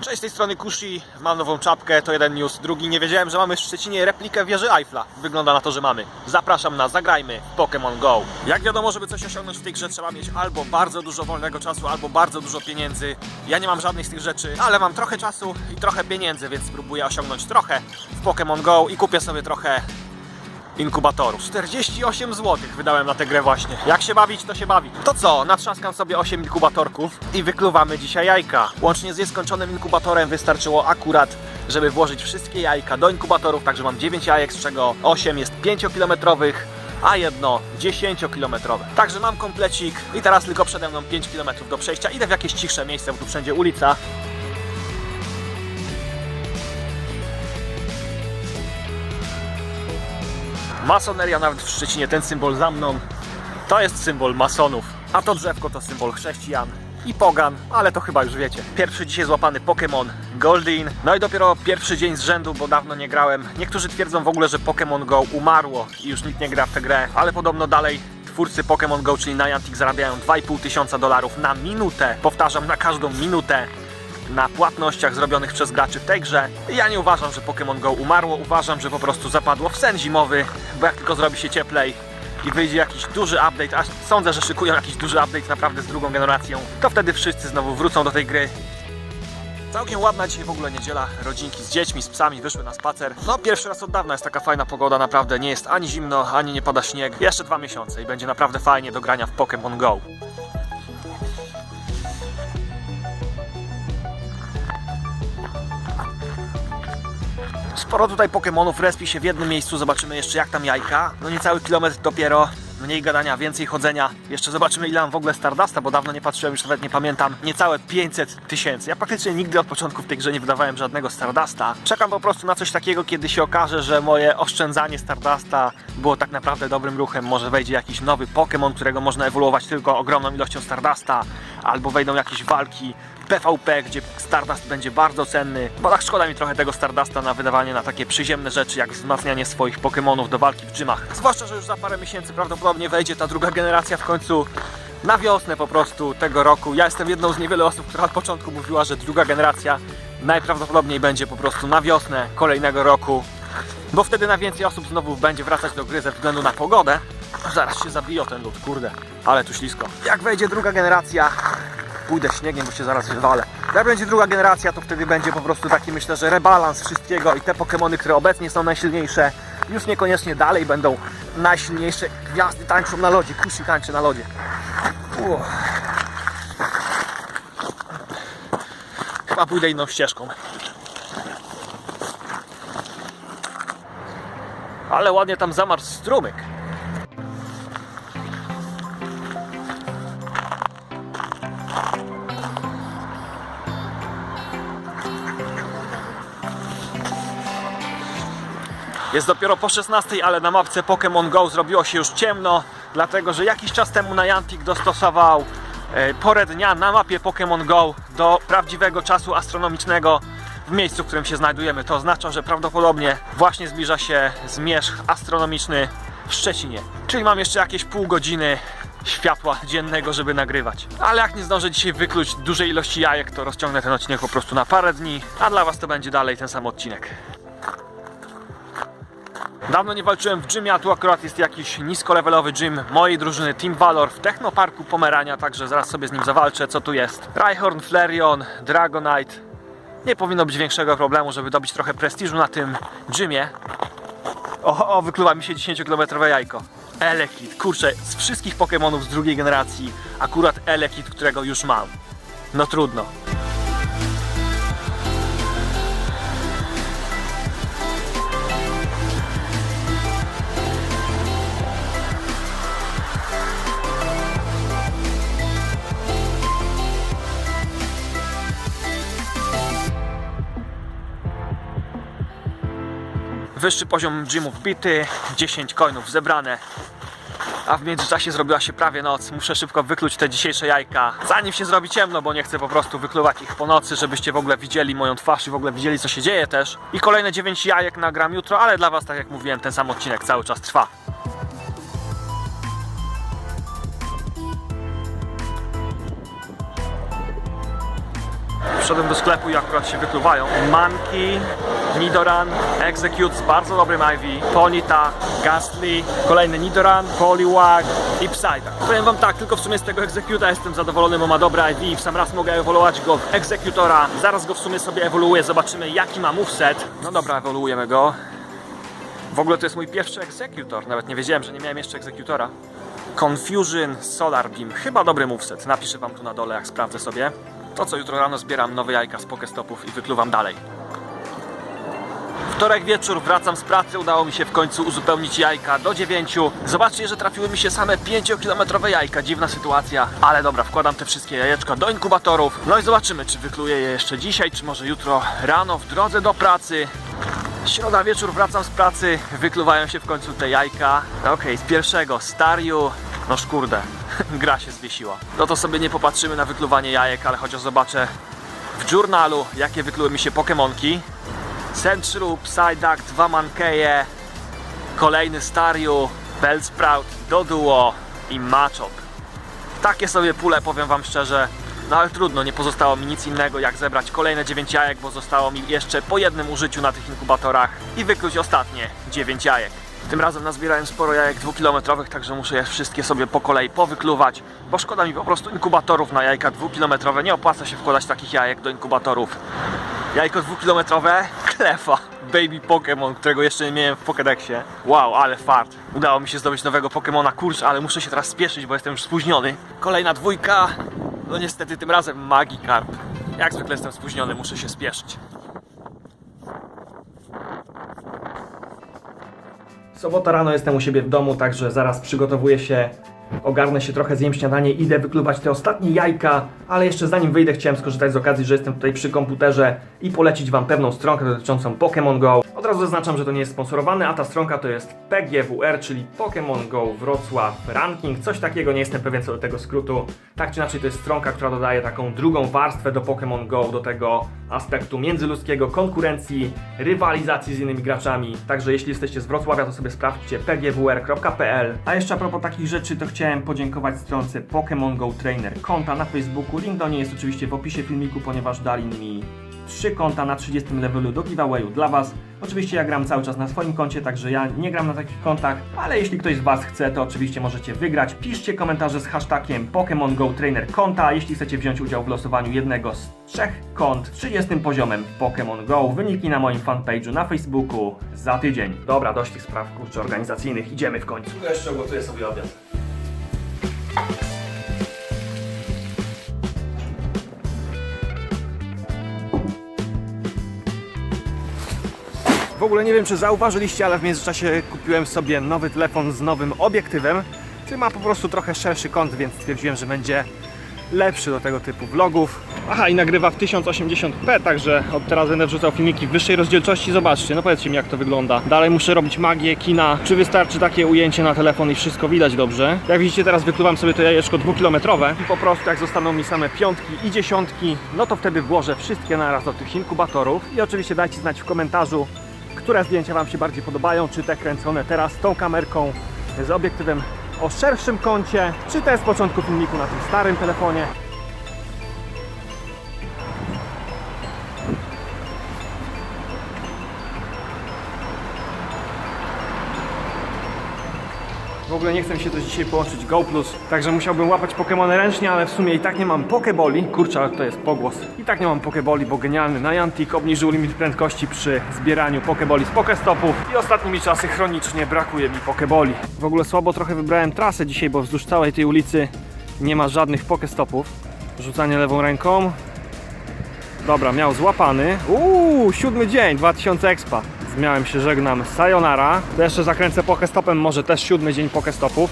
Cześć, z tej strony Kushi, mam nową czapkę, to jeden news. Drugi, nie wiedziałem, że mamy w Szczecinie replikę wieży Eiffla. Wygląda na to, że mamy. Zapraszam na Zagrajmy w Pokémon Go. Jak wiadomo, żeby coś osiągnąć w tej grze trzeba mieć albo bardzo dużo wolnego czasu, albo bardzo dużo pieniędzy. Ja nie mam żadnych z tych rzeczy, ale mam trochę czasu i trochę pieniędzy, więc spróbuję osiągnąć trochę w Pokémon Go i kupię sobie trochę inkubatorów. 48 zł wydałem na tę grę właśnie. Jak się bawić, to się bawi. To co, natrzaskam sobie 8 inkubatorków i wykluwamy dzisiaj jajka. Łącznie z nieskończonym inkubatorem wystarczyło akurat, żeby włożyć wszystkie jajka do inkubatorów, także mam 9 jajek, z czego 8 jest 5-kilometrowych, a jedno 10-kilometrowe. Także mam komplecik i teraz tylko przede mną 5 km do przejścia. Idę w jakieś cichsze miejsce, bo tu wszędzie ulica. Masoneria nawet w Szczecinie, ten symbol za mną, to jest symbol masonów, a to drzewko to symbol chrześcijan i pogan, ale to chyba już wiecie. Pierwszy dzisiaj złapany Pokémon Goldin, no i dopiero pierwszy dzień z rzędu, bo dawno nie grałem. Niektórzy twierdzą w ogóle, że Pokémon Go umarło i już nikt nie gra w tę grę, ale podobno dalej twórcy Pokémon Go, czyli Niantic zarabiają 2,5 tysiąca dolarów na minutę, powtarzam, na każdą minutę na płatnościach zrobionych przez graczy w tej grze. Ja nie uważam, że Pokémon Go umarło, uważam, że po prostu zapadło w sen zimowy, bo jak tylko zrobi się cieplej i wyjdzie jakiś duży update, a sądzę, że szykują jakiś duży update naprawdę z drugą generacją, to wtedy wszyscy znowu wrócą do tej gry. Całkiem ładna dzisiaj w ogóle niedziela, rodzinki z dziećmi, z psami wyszły na spacer. No pierwszy raz od dawna jest taka fajna pogoda, naprawdę nie jest ani zimno, ani nie pada śnieg. Jeszcze dwa miesiące i będzie naprawdę fajnie do grania w Pokémon Go. Sporo tutaj Pokemonów respi się w jednym miejscu, zobaczymy jeszcze jak tam jajka. No niecały kilometr dopiero, mniej gadania, więcej chodzenia. Jeszcze zobaczymy ile mam w ogóle Stardasta, bo dawno nie patrzyłem, już nawet nie pamiętam. Niecałe 500 tysięcy. Ja praktycznie nigdy od początku w tej grze nie wydawałem żadnego Stardasta. Czekam po prostu na coś takiego, kiedy się okaże, że moje oszczędzanie Stardasta było tak naprawdę dobrym ruchem. Może wejdzie jakiś nowy Pokémon, którego można ewoluować tylko ogromną ilością Stardasta, albo wejdą jakieś walki PvP, gdzie Stardust będzie bardzo cenny, bo tak szkoda mi trochę tego Stardusta na wydawanie na takie przyziemne rzeczy, jak wzmacnianie swoich Pokémonów do walki w gymach. Zwłaszcza, że już za parę miesięcy prawdopodobnie wejdzie ta druga generacja w końcu na wiosnę po prostu tego roku. Ja jestem jedną z niewielu osób, która od początku mówiła, że druga generacja najprawdopodobniej będzie po prostu na wiosnę kolejnego roku, bo wtedy na więcej osób znowu będzie wracać do gry ze względu na pogodę. Zaraz się zabije o ten lód, kurde, ale tu ślisko. Jak wejdzie druga generacja, pójdę śniegiem, bo się zaraz wywalę. Jak będzie druga generacja, to wtedy będzie po prostu taki, myślę, że rebalans wszystkiego i te Pokémony, które obecnie są najsilniejsze, już niekoniecznie dalej będą najsilniejsze. Gwiazdy tańczą na lodzie, Kushi tańczy na lodzie. Uff. Chyba pójdę inną ścieżką. Ale ładnie tam zamarł strumyk. Jest dopiero po 16, ale na mapce Pokémon Go zrobiło się już ciemno, dlatego że jakiś czas temu Niantic dostosował e, porę dnia na mapie Pokémon Go do prawdziwego czasu astronomicznego w miejscu, w którym się znajdujemy. To oznacza, że prawdopodobnie właśnie zbliża się zmierzch astronomiczny w Szczecinie. Czyli mam jeszcze jakieś pół godziny światła dziennego, żeby nagrywać. Ale jak nie zdążę dzisiaj wykluć dużej ilości jajek, to rozciągnę ten odcinek po prostu na parę dni, a dla Was to będzie dalej ten sam odcinek. Dawno nie walczyłem w gymie, a tu akurat jest jakiś niskolevelowy gym mojej drużyny Team Valor w Technoparku Pomerania, także zaraz sobie z nim zawalczę, co tu jest. Rhyhorn, Flareon, Dragonite. Nie powinno być większego problemu, żeby dobić trochę prestiżu na tym gymie. O, o wykluwa mi się 10-kilometrowe jajko. Elekid, kurczę, z wszystkich Pokémonów z drugiej generacji, akurat Elekid, którego już mam. No trudno. Wyższy poziom gymów wbity, 10 coinów zebrane. A w międzyczasie zrobiła się prawie noc. Muszę szybko wykluć te dzisiejsze jajka. Zanim się zrobi ciemno, bo nie chcę po prostu wykluwać ich po nocy, żebyście w ogóle widzieli moją twarz i w ogóle widzieli co się dzieje też. I kolejne 9 jajek nagram jutro, ale dla was, tak jak mówiłem, ten sam odcinek cały czas trwa. Wszedłem do sklepu i akurat się wykluwają. Manki, Nidoran, Execute z bardzo dobrym IV, Ponita, Gastly, kolejny Nidoran, Poliwag i Psyduck. Powiem wam tak, tylko w sumie z tego Executa jestem zadowolony, bo ma dobre IV i w sam raz mogę ewoluować go w Executora. Zaraz go w sumie sobie ewoluuję, zobaczymy jaki ma moveset. No dobra, ewoluujemy go. W ogóle to jest mój pierwszy Executor, nawet nie wiedziałem, że nie miałem jeszcze Executora. Confusion Solar Beam, chyba dobry moveset, napiszę wam tu na dole jak sprawdzę sobie. To co jutro rano zbieram nowe jajka z Pokestopów i wykluwam dalej. Wtorek wieczór, wracam z pracy, udało mi się w końcu uzupełnić jajka do 9. Zobaczcie, że trafiły mi się same 5-kilometrowe jajka, dziwna sytuacja. Ale dobra, wkładam te wszystkie jajeczka do inkubatorów. No i zobaczymy, czy wykluję je jeszcze dzisiaj, czy może jutro rano w drodze do pracy. Środa wieczór, wracam z pracy, wykluwają się w końcu te jajka. Okej, z pierwszego, Stariu, no szkurde, gra się zwiesiła. No to sobie nie popatrzymy na wykluwanie jajek, ale chociaż zobaczę w journalu, jakie wykluły mi się Pokemonki. Sentry, Psyduck, dwa Mankeje, kolejny Stariu, Bellsprout, Doduo i Machop. Takie sobie pule, powiem wam szczerze. No ale trudno, nie pozostało mi nic innego jak zebrać kolejne 9 jajek, bo zostało mi jeszcze po jednym użyciu na tych inkubatorach i wykluć ostatnie 9 jajek. Tym razem nazbierałem sporo jajek dwukilometrowych, także muszę je wszystkie sobie po kolei powykluwać, bo szkoda mi po prostu inkubatorów na jajka dwukilometrowe. Nie opłaca się wkładać takich jajek do inkubatorów. Jajko dwukilometrowe, klefa. Baby Pokémon, którego jeszcze nie miałem w Pokédexie. Wow, ale fart. Udało mi się zdobyć nowego Pokémona, kurczę, ale muszę się teraz spieszyć, bo jestem już spóźniony. Kolejna dwójka. No niestety tym razem Magikarp. Jak zwykle jestem spóźniony, muszę się spieszyć. Sobota rano jestem u siebie w domu, także zaraz przygotowuję się, ogarnę się trochę, zjem śniadanie, idę wykluwać te ostatnie jajka, ale jeszcze zanim wyjdę chciałem skorzystać z okazji, że jestem tutaj przy komputerze i polecić Wam pewną stronkę dotyczącą Pokémon Go. Od razu zaznaczam, że to nie jest sponsorowane, a ta stronka to jest PGWR, czyli Pokémon Go Wrocław Ranking, coś takiego, nie jestem pewien co do tego skrótu. Tak czy inaczej to jest stronka, która dodaje taką drugą warstwę do Pokémon Go, do tego aspektu międzyludzkiego, konkurencji, rywalizacji z innymi graczami. Także jeśli jesteście z Wrocławia, to sobie sprawdźcie pgwr.pl. A jeszcze a propos takich rzeczy, to chciałem podziękować stronce Pokémon Go Trainer konta na Facebooku. Link do niej jest oczywiście w opisie filmiku, ponieważ dali mi trzy konta na 30 levelu do giveawayu dla Was. Oczywiście ja gram cały czas na swoim koncie, także ja nie gram na takich kontach, ale jeśli ktoś z Was chce, to oczywiście możecie wygrać. Piszcie komentarze z hashtagiem Pokémon Go Trainer konta, jeśli chcecie wziąć udział w losowaniu jednego z trzech kont 30 poziomem w Pokémon Go. Wyniki na moim fanpage'u na Facebooku za tydzień. Dobra, dość tych spraw kurczę organizacyjnych, idziemy w końcu. Jeszcze gotuję sobie obiad. W ogóle nie wiem, czy zauważyliście, ale w międzyczasie kupiłem sobie nowy telefon z nowym obiektywem, który ma po prostu trochę szerszy kąt, więc stwierdziłem, że będzie lepszy do tego typu vlogów. Aha, i nagrywa w 1080p, także od teraz będę wrzucał filmiki w wyższej rozdzielczości. Zobaczcie, no powiedzcie mi jak to wygląda. Dalej muszę robić magię, kina. Czy wystarczy takie ujęcie na telefon i wszystko widać dobrze? Jak widzicie, teraz wykluwam sobie to jajeczko dwukilometrowe i po prostu jak zostaną mi same piątki i dziesiątki, no to wtedy włożę wszystkie naraz do tych inkubatorów. I oczywiście dajcie znać w komentarzu, które zdjęcia Wam się bardziej podobają, czy te kręcone teraz tą kamerką z obiektywem o szerszym kącie, czy te z początku filmiku na tym starym telefonie. W ogóle nie chcę mi się też dzisiaj połączyć Go Plus, także musiałbym łapać Pokémony ręcznie, ale w sumie i tak nie mam Pokeboli. Kurczę, ale to jest pogłos. I tak nie mam Pokeboli, bo genialny Niantic obniżył limit prędkości przy zbieraniu Pokeboli z Pokestopów i ostatnimi czasy chronicznie brakuje mi Pokeboli. W ogóle słabo trochę wybrałem trasę dzisiaj, bo wzdłuż całej tej ulicy nie ma żadnych Pokestopów. Rzucanie lewą ręką. Dobra, miał złapany. Uuu, siódmy dzień, 2000 expa. Z miałem się żegnam, sayonara. To jeszcze zakręcę pokestopem, może też siódmy dzień pokestopów.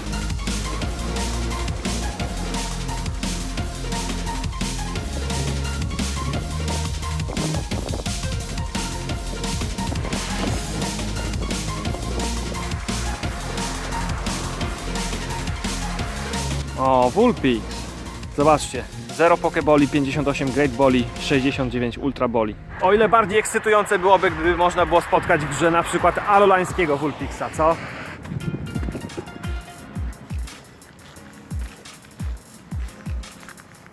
O, Vulpix. Zobaczcie. 0 Pokeboli, 58 Great Boli, 69 Ultra Boli. O ile bardziej ekscytujące byłoby, gdyby można było spotkać w grze na przykład alolańskiego Vulpixa, co?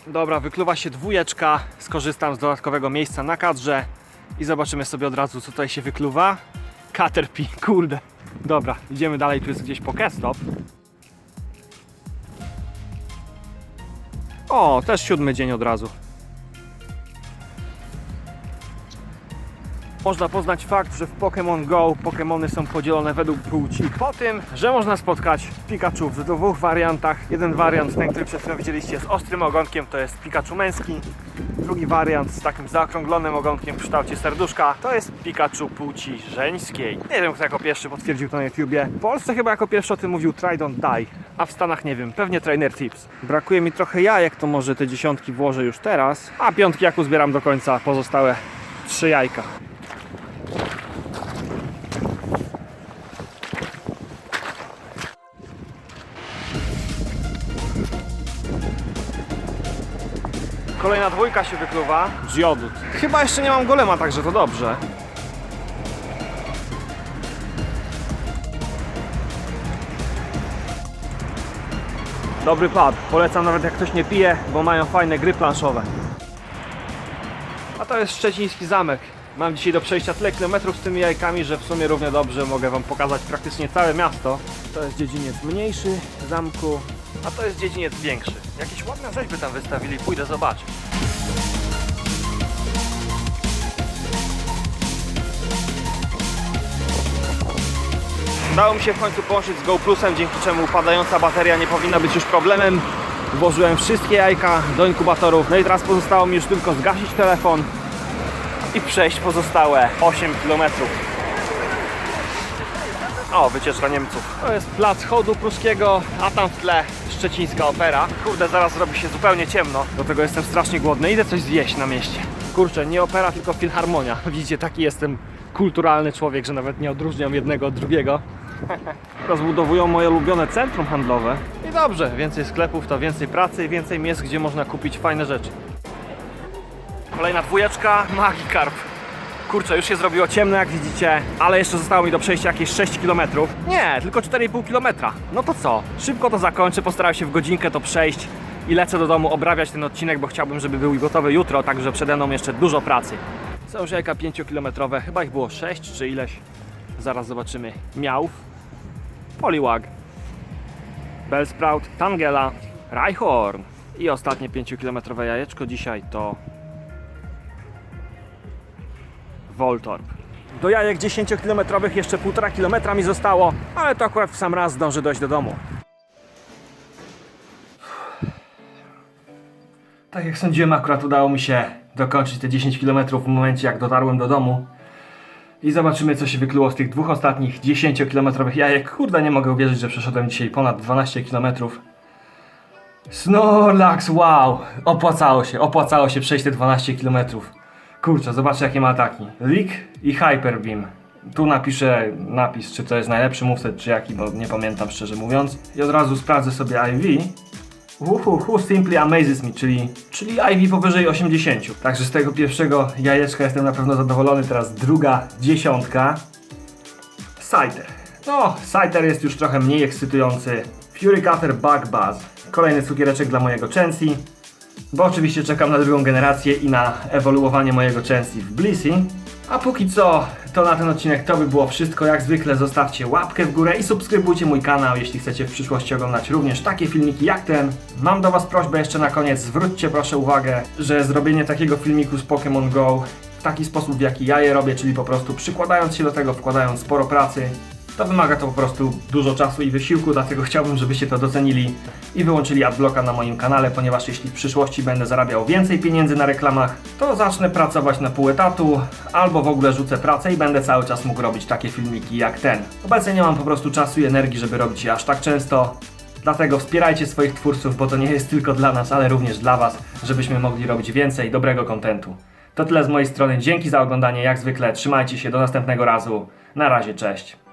Dobra, wykluwa się dwójeczka. Skorzystam z dodatkowego miejsca na kadrze i zobaczymy sobie od razu, co tutaj się wykluwa. Caterpie, kurde. Dobra, idziemy dalej, tu jest gdzieś Pokestop. O, też siódmy dzień od razu. Można poznać fakt, że w Pokémon Go Pokémony są podzielone według płci po tym, że można spotkać Pikachu w dwóch wariantach. Jeden wariant, ten, który przed chwilą widzieliście z ostrym ogonkiem, to jest Pikachu męski. Drugi wariant z takim zaokrąglonym ogonkiem w kształcie serduszka, to jest Pikachu płci żeńskiej. Nie wiem, kto jako pierwszy potwierdził to na YouTubie. W Polsce chyba jako pierwszy o tym mówił Try Don't Die, a w Stanach nie wiem, pewnie Trainer Tips. Brakuje mi trochę jajek, to może te dziesiątki włożę już teraz, a piątki jak uzbieram do końca, pozostałe trzy jajka. Kolejna dwójka się wykluwa. Geodut. Chyba jeszcze nie mam golema, także to dobrze. Dobry pad. Polecam nawet jak ktoś nie pije, bo mają fajne gry planszowe. A to jest szczeciński zamek. Mam dzisiaj do przejścia tyle kilometrów z tymi jajkami, że w sumie równie dobrze mogę Wam pokazać praktycznie całe miasto. To jest dziedziniec mniejszy zamku, a to jest dziedziniec większy. Jakieś ładne rzeźby tam wystawili, pójdę zobaczyć. Udało mi się w końcu połączyć z GoPlusem, dzięki czemu upadająca bateria nie powinna być już problemem. Włożyłem wszystkie jajka do inkubatorów, no i teraz pozostało mi już tylko zgasić telefon i przejść pozostałe 8 km. O, wycieczka Niemców. To jest plac chodu pruskiego, a tam w tle szczecińska opera. Kurde, zaraz robi się zupełnie ciemno. Do tego jestem strasznie głodny. Idę coś zjeść na mieście. Kurczę, nie opera, tylko filharmonia. Widzicie, taki jestem kulturalny człowiek, że nawet nie odróżniam jednego od drugiego. Rozbudowują moje ulubione centrum handlowe. I dobrze, więcej sklepów to więcej pracy i więcej miejsc, gdzie można kupić fajne rzeczy. Kolejna dwójeczka, Magikarp. Kurczę, już się zrobiło ciemno jak widzicie, ale jeszcze zostało mi do przejścia jakieś 6 km. Nie, tylko 4,5 km. No to co? Szybko to zakończę, postaram się w godzinkę to przejść i lecę do domu obrabiać ten odcinek, bo chciałbym, żeby był gotowy jutro, także przede mną jeszcze dużo pracy. Są już jajka 5-kilometrowe, chyba ich było 6 czy ileś. Zaraz zobaczymy. Miałów, Poliwag, Bellsprout, Tangela, Reichhorn i ostatnie 5-kilometrowe jajeczko dzisiaj to Voltorb. Do jajek 10-kilometrowych jeszcze 1,5 km mi zostało, ale to akurat w sam raz zdąży dojść do domu. Tak jak sądziłem, akurat udało mi się dokończyć te 10 km w momencie jak dotarłem do domu. I zobaczymy co się wykluło z tych dwóch ostatnich 10-kilometrowych jajek. Kurde, nie mogę uwierzyć, że przeszedłem dzisiaj ponad 12 km. Snorlax, wow! Opłacało się, opłacało się przejść te 12 km. Kurczę, zobaczcie jakie ma ataki. Leak i Hyper Beam. Tu napiszę napis, czy to jest najlepszy moveset, czy jaki, bo nie pamiętam szczerze mówiąc. I od razu sprawdzę sobie IV. Uhuhu, simply amazes me, czyli, czyli IV powyżej 80. Także z tego pierwszego jajeczka jestem na pewno zadowolony. Teraz druga dziesiątka. Scyther. No, Scyther jest już trochę mniej ekscytujący. Fury Cutter Bug Buzz. Kolejny cukiereczek dla mojego Chansi. Bo oczywiście czekam na drugą generację i na ewoluowanie mojego Chansi w Blissey. A póki co, to na ten odcinek to by było wszystko. Jak zwykle zostawcie łapkę w górę i subskrybujcie mój kanał, jeśli chcecie w przyszłości oglądać również takie filmiki jak ten. Mam do Was prośbę jeszcze na koniec, zwróćcie proszę uwagę, że zrobienie takiego filmiku z Pokémon Go w taki sposób w jaki ja je robię, czyli po prostu przykładając się do tego, wkładając sporo pracy, to wymaga to po prostu dużo czasu i wysiłku, dlatego chciałbym, żebyście to docenili i wyłączyli adblocka na moim kanale, ponieważ jeśli w przyszłości będę zarabiał więcej pieniędzy na reklamach, to zacznę pracować na pół etatu, albo w ogóle rzucę pracę i będę cały czas mógł robić takie filmiki jak ten. Obecnie nie mam po prostu czasu i energii, żeby robić je aż tak często, Dlatego wspierajcie swoich twórców, bo to nie jest tylko dla nas, ale również dla Was, żebyśmy mogli robić więcej dobrego kontentu. To tyle z mojej strony. Dzięki za oglądanie. Jak zwykle trzymajcie się do następnego razu. Na razie, cześć.